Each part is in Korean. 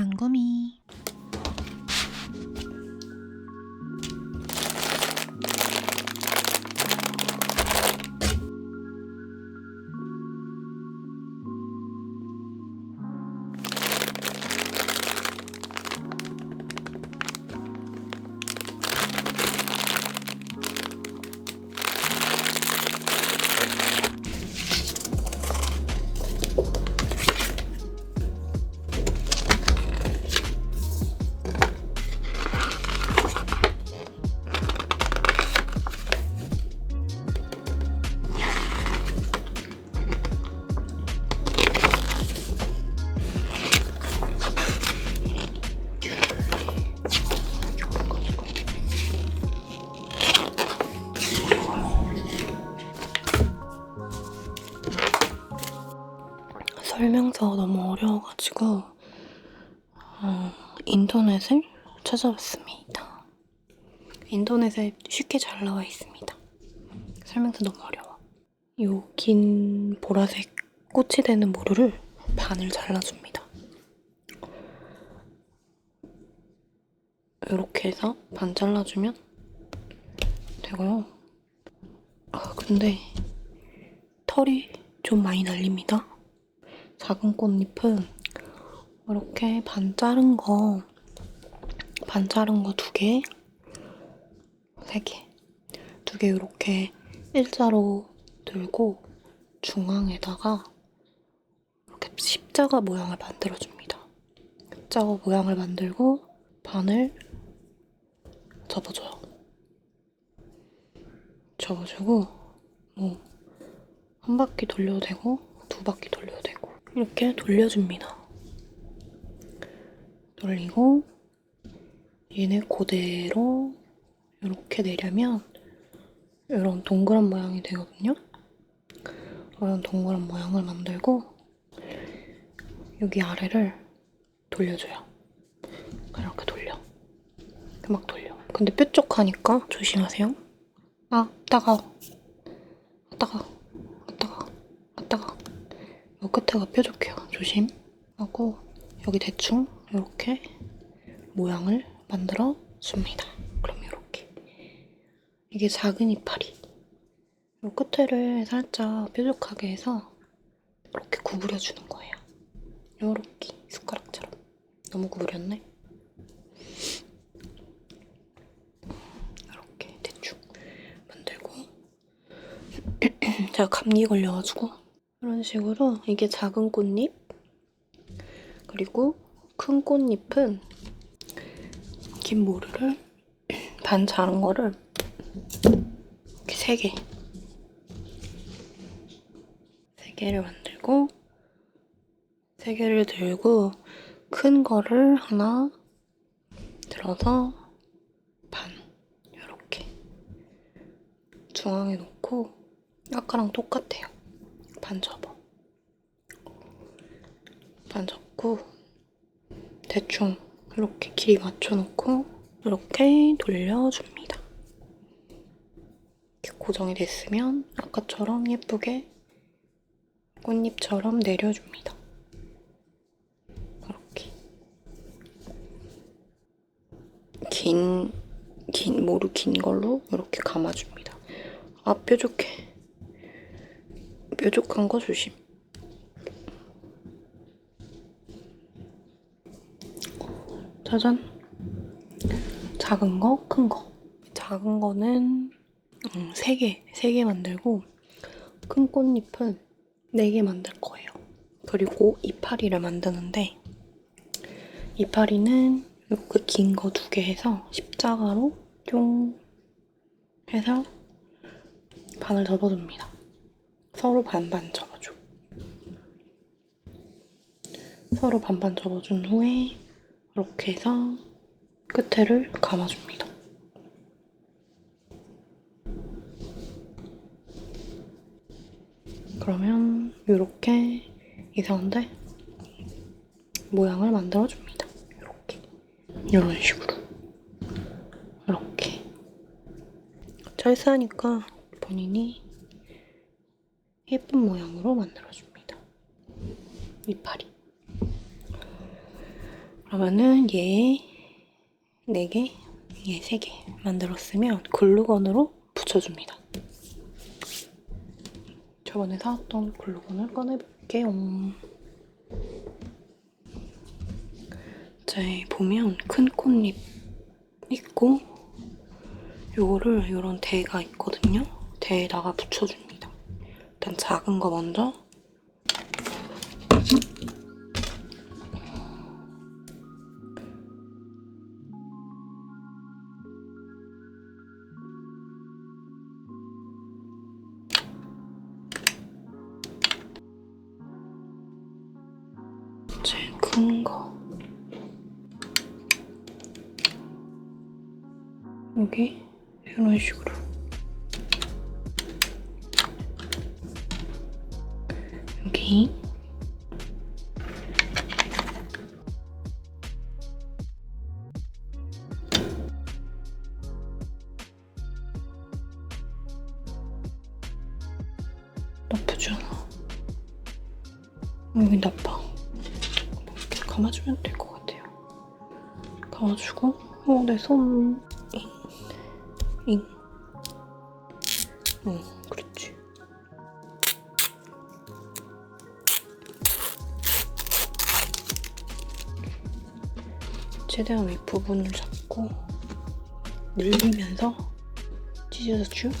방구미 설명서 너무 어려워가지고 어, 인터넷을 찾아봤습니다. 인터넷에 쉽게 잘 나와 있습니다. 설명서 너무 어려워. 요 긴 보라색 꽃이 되는 모루를 반을 잘라줍니다. 이렇게 해서 반 잘라주면 되고요. 아 근데 털이 좀 많이 날립니다. 작은 꽃잎은 이렇게 반 자른 거, 반 자른 거 두 개, 세 개, 두 개 이렇게 일자로 들고 중앙에다가 이렇게 십자가 모양을 만들어줍니다. 십자가 모양을 만들고 반을 접어줘요. 접어주고 뭐 한 바퀴 돌려도 되고 두 바퀴 돌려도 되고 이렇게 돌려줍니다. 돌리고 얘네 그대로 이렇게 내려면 이런 동그란 모양이 되거든요. 이런 동그란 모양을 만들고 여기 아래를 돌려줘요. 이렇게 돌려. 막 돌려. 근데 뾰족하니까 조심하세요. 아, 따가워. 아, 따가워. 아, 따가워. 아, 따가워. 요 끝에가 뾰족해요. 조심. 하고 여기 대충 이렇게 모양을 만들어 줍니다. 그럼 이렇게 이게 작은 이파리. 요 끝에를 살짝 뾰족하게 해서 이렇게 구부려 주는 거예요. 요렇게 숟가락처럼. 너무 구부렸네. 이렇게 대충 만들고 제가 감기 걸려가지고 이런 식으로 이게 작은 꽃잎 그리고 큰 꽃잎은 긴 모루를 반 자른 거를 이렇게 세 개, 세 개를 만들고 세 개를 들고 큰 거를 하나 들어서 반 이렇게 중앙에 놓고 아까랑 똑같아요. 반 접어. 반 접고 대충 이렇게 길이 맞춰놓고 이렇게 돌려줍니다. 이렇게 고정이 됐으면 아까처럼 예쁘게 꽃잎처럼 내려줍니다. 이렇게 긴, 긴 모루 긴 걸로 이렇게 감아줍니다. 아 뾰족해. 뾰족한 거 조심. 짜잔. 작은 거, 큰 거. 작은 거는 음, 3개, 3개 만들고 큰 꽃잎은 4개 만들 거예요. 그리고 이파리를 만드는데 이파리는 이렇게 긴 거 두 개 해서 십자가로 뿅 해서 반을 접어줍니다. 서로 반반 접어줘. 서로 반반 접어준 후에 이렇게 해서 끝에를 감아줍니다. 그러면 이렇게 이상한데 모양을 만들어줍니다. 이렇게 이런 식으로 이렇게 찰스하니까 본인이 예쁜 모양으로 만들어줍니다. 이파리. 그러면은 얘 4개, 얘 3개 만들었으면 글루건으로 붙여줍니다. 저번에 사왔던 글루건을 꺼내볼게요. 자, 보면 큰 꽃잎 있고 요거를 이런 대가 있거든요. 대에다가 붙여줍니다. 일단 작은 거 먼저 여기 이런 식으로. 여기. 나쁘지 않아. 여기 나빠. 이렇게 감아주면 될 것 같아요. 감아주고, 어, 내 손. 잉. 잉. 응, 그렇지. 최대한 윗부분을 잡고, 늘리면서, 쭉,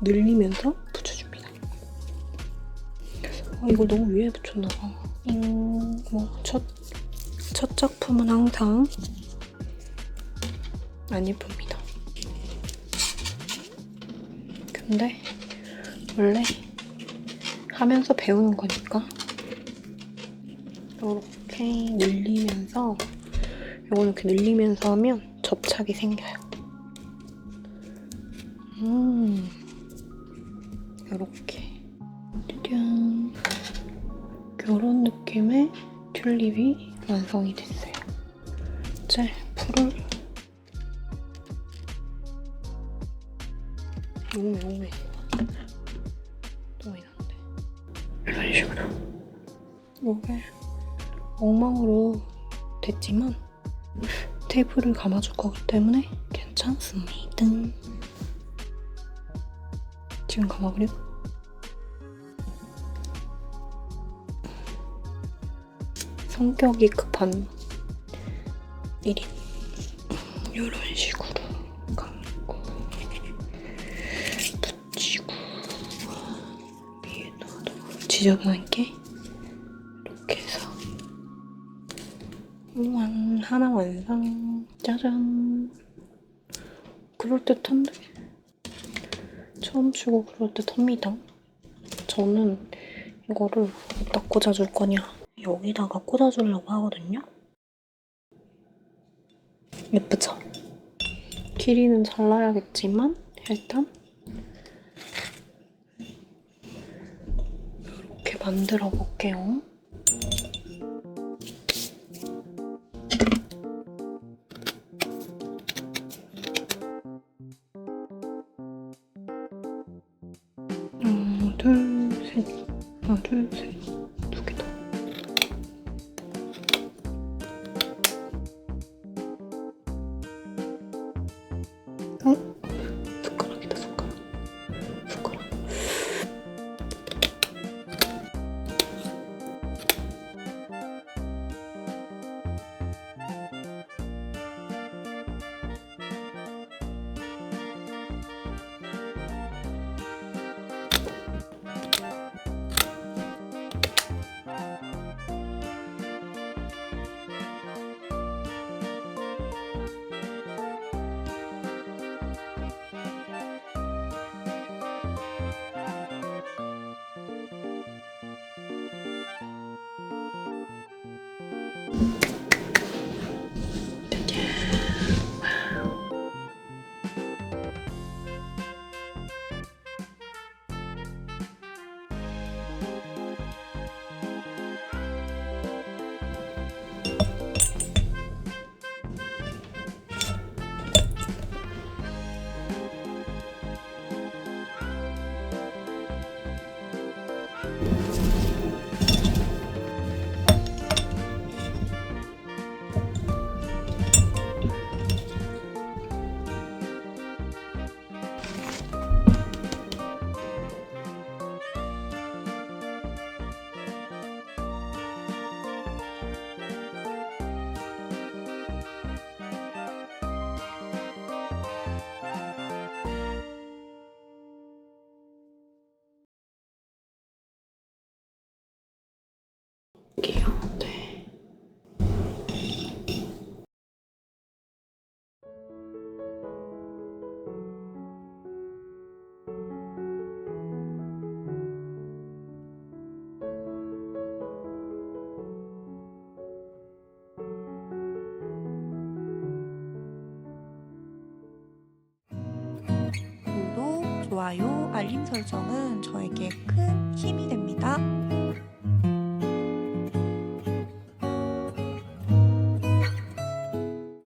늘리면서 붙여줍니다. 아, 이거 너무 위에 붙였나봐. 잉, 뭐, 첫, 첫 작품은 항상 안 예쁩니다. 근데, 원래 하면서 배우는 거니까, 이렇게 늘리면서, 이거는 이렇게 늘리면서 하면 접착이 생겨요. 음, 이렇게. 짜잔. 이런 느낌의 튤립이 완성이 됐어요. 이제 풀을 너무 너무해. 너무 이상한데. 이런 식으로. 이게 엉망으로 됐지만 테이프를 감아줄 거기 때문에 괜찮습니다. 지금 감아버리고 성격이 급한 1인 이런 식으로 지저분하게 이렇게 해서. 완 하나 완성. 짜잔. 그럴듯한데 처음 치고 그럴듯합니다. 저는 이거를 어디다 꽂아줄 거냐. 여기다가 꽂아주려고 하거든요. 예쁘죠? 길이는 잘라야겠지만 일단 이렇게 만들어 볼게요. 하나, 둘, 셋. 하나, 둘, 셋. 좋아요, 알림 설정은 저에게 큰 힘이 됩니다.